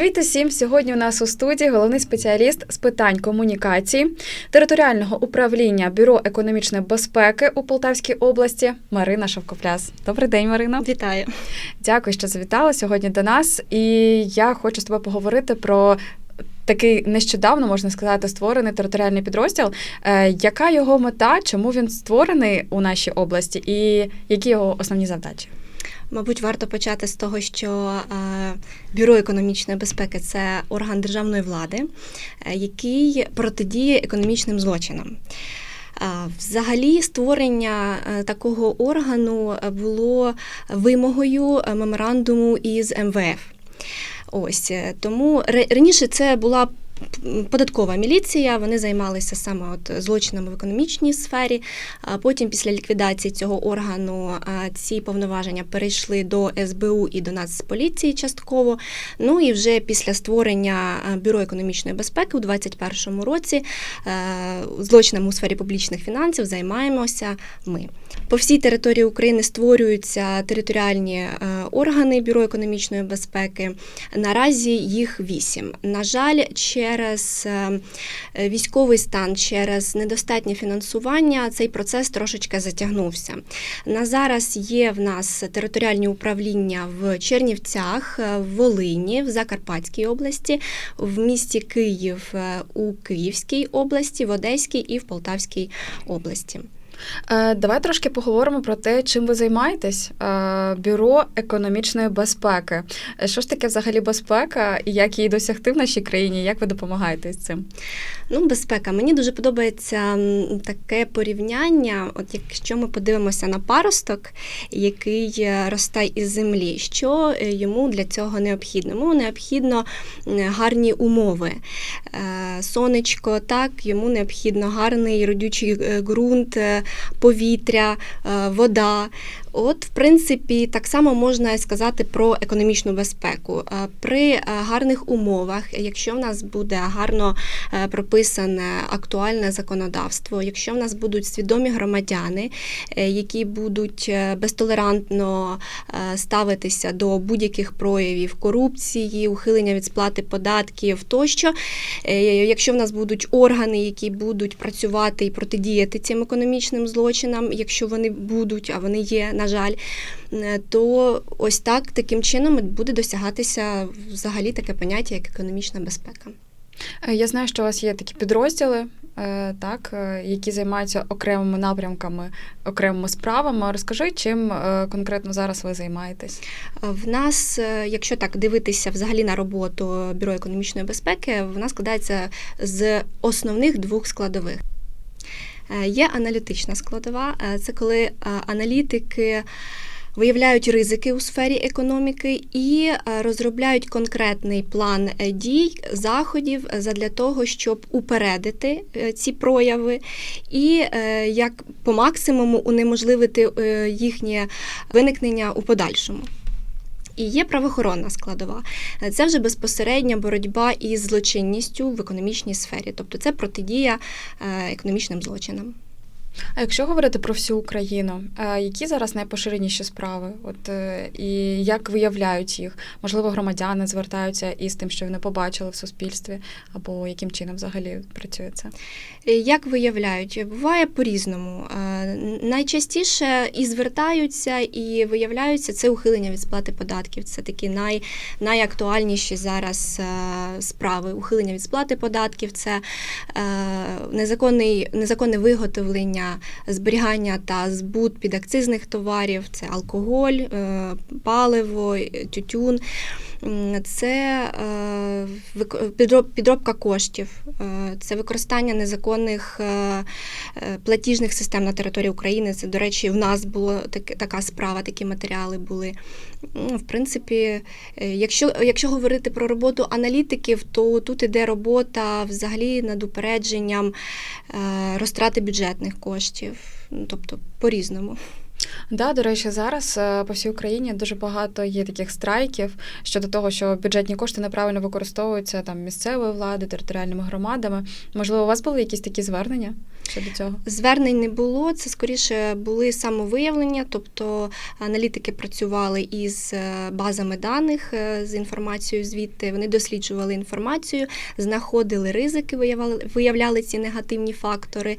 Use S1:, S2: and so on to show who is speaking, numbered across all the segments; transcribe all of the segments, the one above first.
S1: Привіт усім! Сьогодні у нас у студії головний спеціаліст з питань комунікації територіального управління Бюро економічної безпеки у Полтавській області Марина Шовкопляс. Добрий день, Марина.
S2: Вітаю.
S1: Дякую, що завітала сьогодні до нас. І я хочу з тобою поговорити про. Такий нещодавно можна сказати створений територіальний підрозділ. Е, яка його мета, чому він створений у нашій області, і які його основні завдачі?
S2: Мабуть, варто почати з того, що е, бюро економічної безпеки це орган державної влади, е, який протидіє економічним злочинам. Е, взагалі, створення такого органу було вимогою меморандуму із МВФ. Ось тому раніше це була Податкова міліція, вони займалися саме от злочинами в економічній сфері. Потім, після ліквідації цього органу, ці повноваження перейшли до СБУ і до Нацполіції частково. Ну і вже після створення бюро економічної безпеки у 2021 році злочинами у сфері публічних фінансів займаємося ми. По всій території України створюються територіальні органи бюро економічної безпеки. Наразі їх вісім. На жаль, ще через е, військовий стан, через недостатнє фінансування цей процес трошечки затягнувся. На зараз є в нас територіальні управління в Чернівцях, е, в Волині, в Закарпатській області, в місті Київ е, у Київській області, в Одеській і в Полтавській області.
S1: Е, давай трошки поговоримо про те, чим ви займаєтесь. Е, бюро економічної безпеки. Е, що ж таке взагалі безпека і як її досягти в нашій країні? Як ви допомагаєте з цим?
S2: Ну, безпека. Мені дуже подобається таке порівняння. От якщо ми подивимося на паросток, який росте із землі, що йому для цього необхідно? Йому необхідно гарні умови. Сонечко, так, йому необхідно гарний родючий ґрунт повітря, е, вода. От, в принципі, так само можна сказати про економічну безпеку. Е, при е, гарних умовах, якщо в нас буде гарно прописане актуальне законодавство, якщо в нас будуть свідомі громадяни, які будуть безтолерантно ставитися до будь-яких проявів корупції, ухилення від сплати податків тощо, якщо в нас будуть органи, які будуть працювати і протидіяти цим економічним злочинам, якщо вони будуть, а вони є на жаль, е, то ось так таким чином буде досягатися взагалі таке поняття, як економічна безпека.
S1: Е, я знаю, що у вас є такі підрозділи, е, так, які займаються окремими напрямками, окремими справами. Розкажи, чим конкретно зараз ви займаєтесь?
S2: В нас, якщо так дивитися взагалі на роботу бюро економічної безпеки, вона складається з основних двох складових. Е, є аналітична складова, е, це коли е, аналітики. Виявляють ризики у сфері економіки і розробляють конкретний план дій, заходів для того, щоб упередити ці прояви, і як по максимуму унеможливити їхнє виникнення у подальшому. І є правоохоронна складова. Це вже безпосередня боротьба із злочинністю в економічній сфері, тобто це протидія е, економічним злочинам.
S1: А якщо говорити про всю Україну, е, які зараз найпоширеніші справи? От е, і як виявляють їх? Можливо, громадяни звертаються із тим, що вони побачили в суспільстві, або яким чином взагалі працює це?
S2: Е, як виявляють? Буває по-різному. Найчастіше і звертаються, і виявляються це ухилення від сплати податків. Це такі най, найактуальніші зараз справи. Ухилення від сплати податків, це незаконний, незаконне виготовлення зберігання, зберігання та збут підакцизних товарів, це алкоголь, е, паливо, тютюн. Це е, підробка коштів, е, це використання незаконних платіжних систем на території України. Це, до речі, в нас була така справа, такі матеріали були. В принципі, якщо якщо говорити про роботу аналітиків, то тут іде робота взагалі над упередженням розтрати бюджетних коштів, ну, тобто по-різному.
S1: Да, до речі, зараз е, по всій Україні дуже багато є таких страйків щодо того, що бюджетні кошти неправильно використовуються там місцевою владою, територіальними громадами. Можливо, у вас були якісь такі звернення щодо цього?
S2: Звернень не було. Це скоріше були самовиявлення, тобто аналітики працювали із е, базами даних е, з інформацією звідти. Вони досліджували інформацію, знаходили ризики, виявляли, виявляли ці негативні фактори,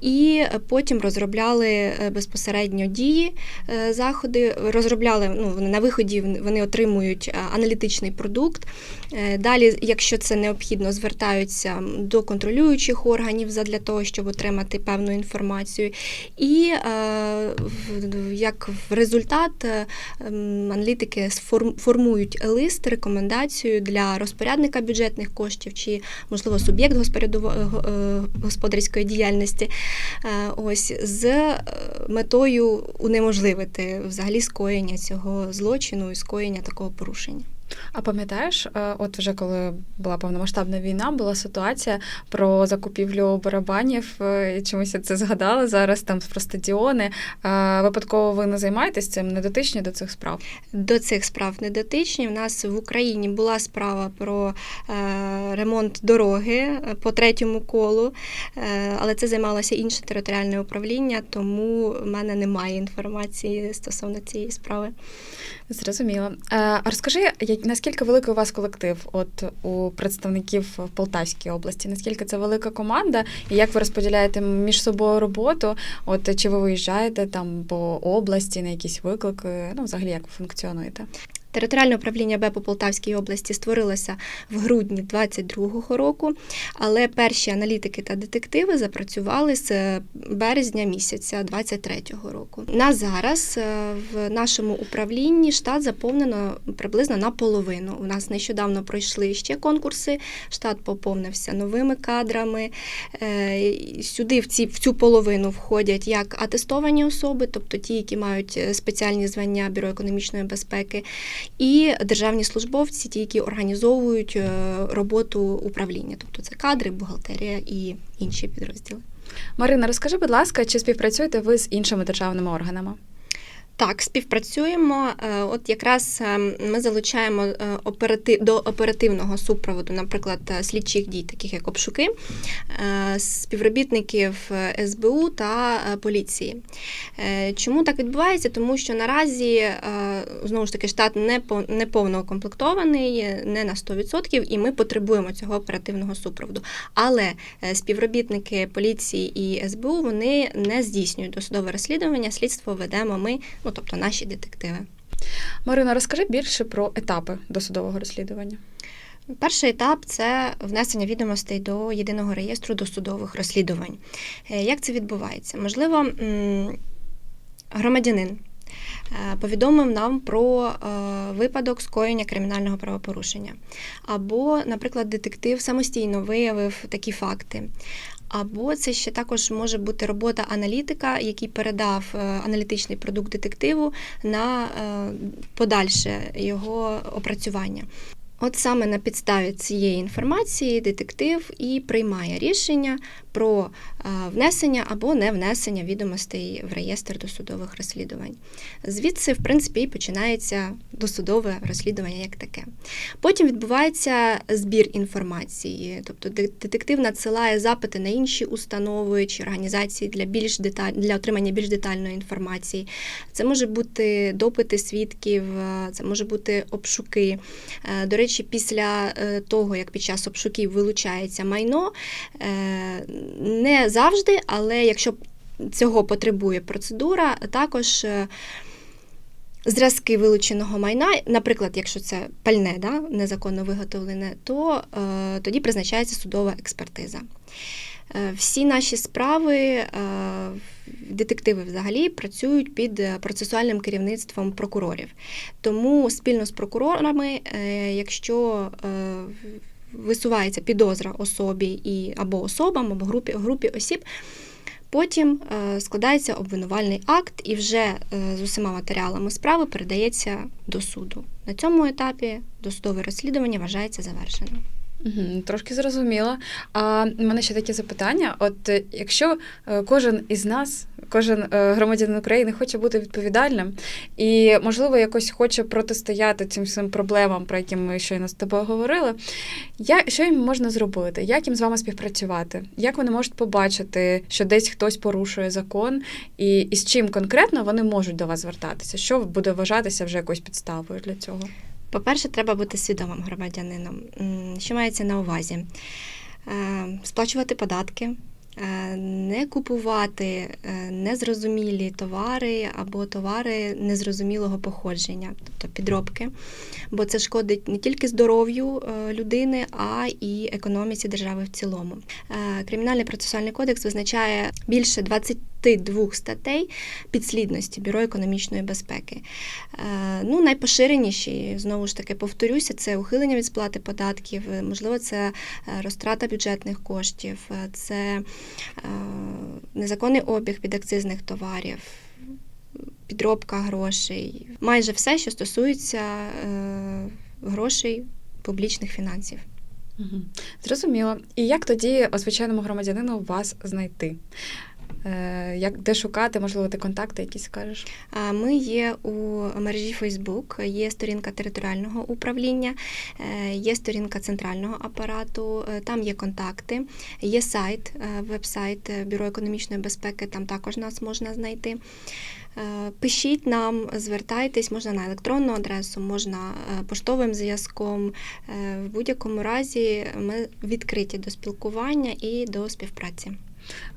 S2: і потім розробляли безпосередньо дії, е, заходи. Розробляли ну, вони на виході. Вони отримують е, аналітичний продукт. Е, Далі, якщо це необхідно, звертаються до контролюючих органів задля того, щоб отримати певну інформацію. І е, як результат е, аналітики формують лист, рекомендацію для розпорядника бюджетних коштів чи, можливо, суб'єкт господарської діяльності. Ось з метою унеможливити взагалі скоєння цього злочину і скоєння такого порушення.
S1: А пам'ятаєш, е, от вже коли була повномасштабна війна, була ситуація про закупівлю барабанів. е, і Чомусь я це згадала зараз там про стадіони. Е, Випадково ви не займаєтесь цим, не дотичні до цих справ?
S2: До цих справ не дотичні. У нас в Україні була справа про ремонт дороги по третьому колу, але це займалося інше територіальне управління, тому в мене немає інформації стосовно цієї справи.
S1: Зрозуміло. А розкажи, як- наскільки великий у вас колектив от у представників в Полтавській області? Наскільки це велика команда, і як ви розподіляєте між собою роботу? От чи ви виїжджаєте там по області на якісь виклики? Ну, взагалі, як ви функціонуєте?
S2: Територіальне управління Б по Полтавській області створилося в грудні 2022 року, але перші аналітики та детективи запрацювали з е, березня місяця 2023 року. На зараз е, в нашому управлінні штат заповнено приблизно наполовину. У нас нещодавно пройшли ще конкурси. Штат поповнився новими кадрами. Е, Сюди в ці в цю половину входять як атестовані особи, тобто ті, які мають спеціальні звання Бюро економічної безпеки і державні службовці, ті, які організовують е, роботу управління, тобто це кадри, бухгалтерія і інші підрозділи.
S1: Марина, розкажи, будь ласка, чи співпрацюєте ви з іншими державними органами?
S2: Так, співпрацюємо. Е, От якраз е, ми залучаємо е, операти... до оперативного супроводу, наприклад, слідчих дій, таких як обшуки, співробітників СБУ та поліції. Чому так відбувається? Тому що наразі знову ж таки штат не по- не повно укомплектований, не на 100%, і ми потребуємо цього оперативного супроводу. Але співробітники поліції і СБУ вони не здійснюють досудове розслідування. Слідство ведемо ми, ну тобто наші детективи.
S1: Марина, розкажи більше про етапи досудового розслідування.
S2: Перший етап це внесення відомостей до єдиного реєстру досудових розслідувань. Е, Як це відбувається? Можливо, громадянин е, повідомив нам про е, випадок скоєння кримінального правопорушення. Або, наприклад, детектив самостійно виявив такі факти. Або це ще також може бути робота аналітика, який передав е, аналітичний продукт детективу на е, подальше його опрацювання. От саме на підставі цієї інформації детектив і приймає рішення про е, внесення або не внесення відомостей в реєстр досудових розслідувань. Звідси, в принципі, і починається досудове розслідування як таке. Потім відбувається збір інформації, тобто детектив надсилає запити на інші установи чи організації для більш деталь... для отримання більш детальної інформації. Це може бути допити свідків, е, це може бути обшуки. Е, До речі, після е, того, як під час обшуків вилучається майно, не завжди, але якщо цього потребує процедура, також. Зразки вилученого майна, наприклад, якщо це пальне, да, незаконно виготовлене, то е, тоді призначається судова експертиза. Е, всі наші справи, е, детективи взагалі працюють під е, процесуальним керівництвом прокурорів. Тому спільно з прокурорами, якщо висувається підозра особі і або особам, або групі, групі осіб, Потім е, складається обвинувальний акт і вже е, з усіма матеріалами справи передається до суду. На цьому етапі досудове розслідування вважається завершеним.
S1: Угу, трошки зрозуміло. А в мене ще таке запитання: от е, якщо е, кожен із нас, кожен е, громадянин України хоче бути відповідальним і, можливо, якось хоче протистояти цим всім проблемам, про які ми щойно з тобою говорили, я, що їм можна зробити? Як їм з вами співпрацювати? Як вони можуть побачити, що десь хтось порушує закон, і, і з чим конкретно вони можуть до вас звертатися? Що буде вважатися вже якоюсь підставою для цього?
S2: По-перше, треба бути свідомим громадянином. Що мається на увазі? Е, Сплачувати податки, е, не купувати е, незрозумілі товари або товари незрозумілого походження, тобто підробки, бо це шкодить не тільки здоров'ю людини, а і економіці держави в цілому. Кримінальний процесуальний кодекс визначає більше 22 статей підслідності Бюро економічної безпеки. Е, Ну, найпоширеніші, знову ж таки, повторюся, це ухилення від сплати податків, е, можливо, це е, розтрата бюджетних коштів, це незаконний обіг підакцизних товарів, підробка грошей, майже все, що стосується е, грошей публічних фінансів.
S1: Зрозуміло. І як тоді звичайному громадянину вас знайти? Е, як, де шукати, можливо, ти контакти якісь скажеш?
S2: Ми є у мережі Facebook, є сторінка територіального управління, е, є сторінка центрального апарату, е, там є контакти, є сайт, веб-сайт Бюро економічної безпеки, там також нас можна знайти. Пишіть нам, звертайтесь, можна на електронну адресу, можна поштовим зв'язком. В будь-якому разі ми відкриті до спілкування і до співпраці.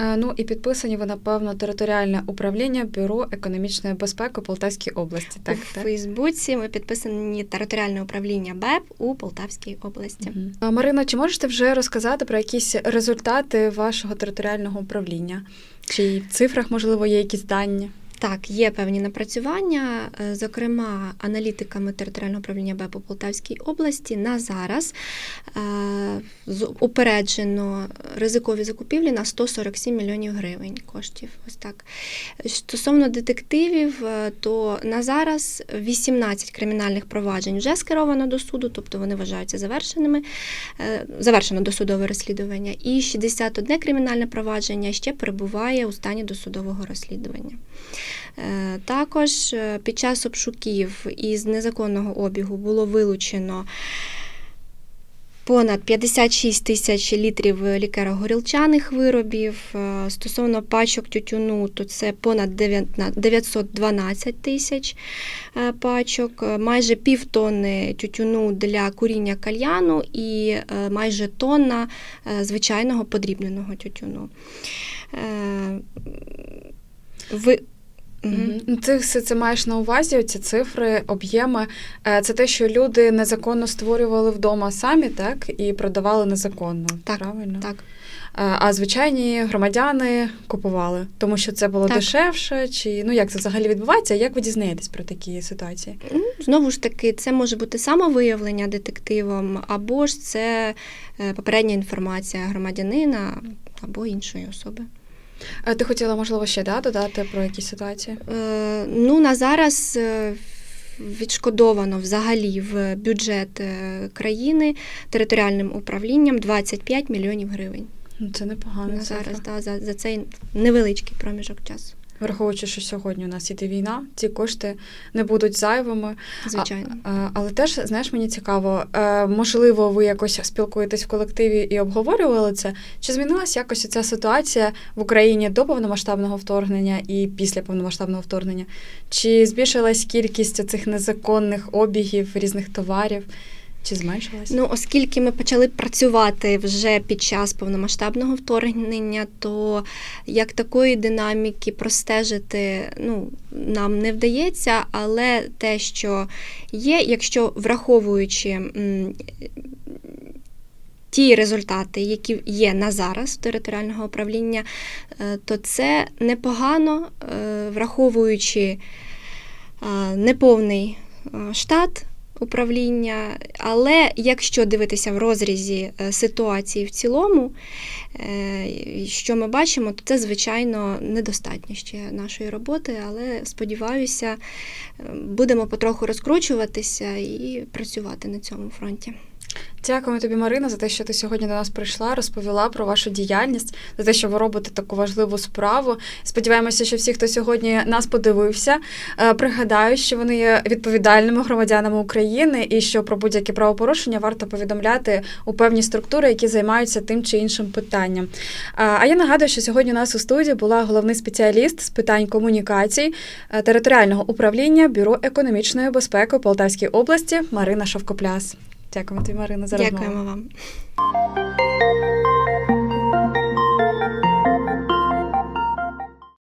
S1: Е, ну і підписані ви, напевно, територіальне управління Бюро економічної безпеки Полтавській області. Так,
S2: у
S1: так?
S2: Фейсбуці ми підписані територіальне управління БЕП у Полтавській області.
S1: Угу. Марина, чи можете вже розказати про якісь результати вашого територіального управління? Чи в цифрах, можливо, є якісь дані?
S2: Так, є певні напрацювання, е, зокрема, аналітиками територіального управління БЕП у Полтавській області на зараз е, упереджено ризикові закупівлі на 147 мільйонів гривень коштів. Ось так. Стосовно детективів, е, то на зараз 18 кримінальних проваджень вже скеровано до суду, тобто вони вважаються завершеними, завершено досудове розслідування, і 61 кримінальне провадження ще перебуває у стані досудового розслідування. Е, Також е, під час обшуків із незаконного обігу було вилучено понад 56 тисяч літрів лікеро-горілчаних виробів. Е, Стосовно пачок тютюну, то це понад 912 тисяч пачок, майже півтонни тютюну для куріння кальяну і майже тонна звичайного подрібненого тютюну. Ви...
S1: Ну, Ти все це маєш на увазі, ці цифри, об'єми. Е, Це те, що люди незаконно створювали вдома самі, так, і продавали незаконно.
S2: Так,
S1: правильно?
S2: Так.
S1: Е, А звичайні громадяни купували, тому що це було
S2: Так.
S1: дешевше, чи ну як це взагалі відбувається? Як ви дізнаєтесь про такі ситуації?
S2: Ну, Знову ж таки, це може бути самовиявлення детективом, або ж це е, попередня інформація громадянина або іншої особи.
S1: Е, Ти хотіла, можливо, ще да, додати про якісь ситуації?
S2: Е, Ну, на зараз е, відшкодовано взагалі в бюджет е, країни територіальним управлінням 25 мільйонів гривень.
S1: Ну, Це непогано.
S2: На зараз да, за, за цей невеличкий проміжок часу.
S1: Враховуючи, що сьогодні у нас іде війна, ці кошти не будуть зайвими.
S2: Звичайно.
S1: А, а, але теж, знаєш, мені цікаво, е, можливо, ви якось спілкуєтесь в колективі і обговорювали це. Чи змінилася якось ця ситуація в Україні до повномасштабного вторгнення і після повномасштабного вторгнення? Чи збільшилась кількість цих незаконних обігів різних товарів? Чи зменшилась?
S2: Ну, оскільки ми почали працювати вже під час повномасштабного вторгнення, то як такої динаміки простежити ну, нам не вдається, але те, що є, якщо враховуючи ті результати, які є на зараз в територіального управління, е, то це непогано, е, враховуючи е, неповний штат управління. Але якщо дивитися в розрізі е, ситуації в цілому, е, що ми бачимо, то це, звичайно, недостатньо ще нашої роботи, але сподіваюся, е, будемо потроху розкручуватися і працювати на цьому фронті.
S1: Дякуємо тобі, Марина, за те, що ти сьогодні до нас прийшла, розповіла про вашу діяльність, за те, що ви робите таку важливу справу. Сподіваємося, що всі, хто сьогодні нас подивився, е, пригадають, що вони є відповідальними громадянами України і що про будь-які правопорушення варто повідомляти у певні структури, які займаються тим чи іншим питанням. А а я нагадую, що сьогодні у нас у студії була головний спеціаліст з питань комунікацій е, територіального управління Бюро економічної безпеки у Полтавській області Марина Шовкопляс. Ďakujem ti, Marina, za
S2: Ďakujem vám.